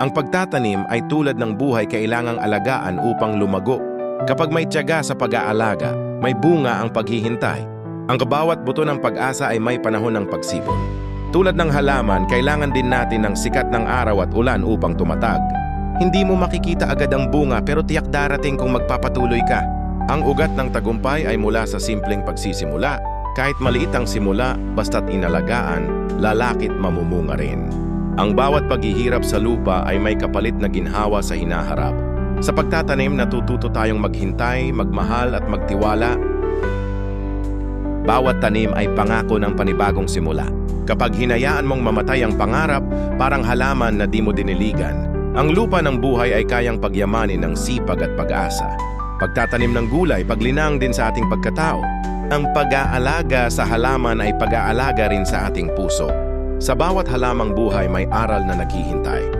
Ang pagtatanim ay tulad ng buhay kailangang alagaan upang lumago. Kapag may tiyaga sa pag-aalaga, may bunga ang paghihintay. Ang kabawat buto ng pag-asa ay may panahon ng pagsibol. Tulad ng halaman, kailangan din natin ng sikat ng araw at ulan upang tumatag. Hindi mo makikita agad ang bunga pero tiyak darating kung magpapatuloy ka. Ang ugat ng tagumpay ay mula sa simpleng pagsisimula. Kahit maliit ang simula, basta't inalagaan, lalakit mamumunga rin. Ang bawat paghihirap sa lupa ay may kapalit na ginhawa sa hinaharap. Sa pagtatanim, natututo tayong maghintay, magmahal at magtiwala. Bawat tanim ay pangako ng panibagong simula. Kapag hinayaan mong mamatay ang pangarap, parang halaman na di mo diniligan, ang lupa ng buhay ay kayang pagyamanin ng sipag at pag-asa. Pagtatanim ng gulay, paglinang din sa ating pagkatao. Ang pag-aalaga sa halaman ay pag-aalaga rin sa ating puso. Sa bawat halamang buhay may aral na naghihintay.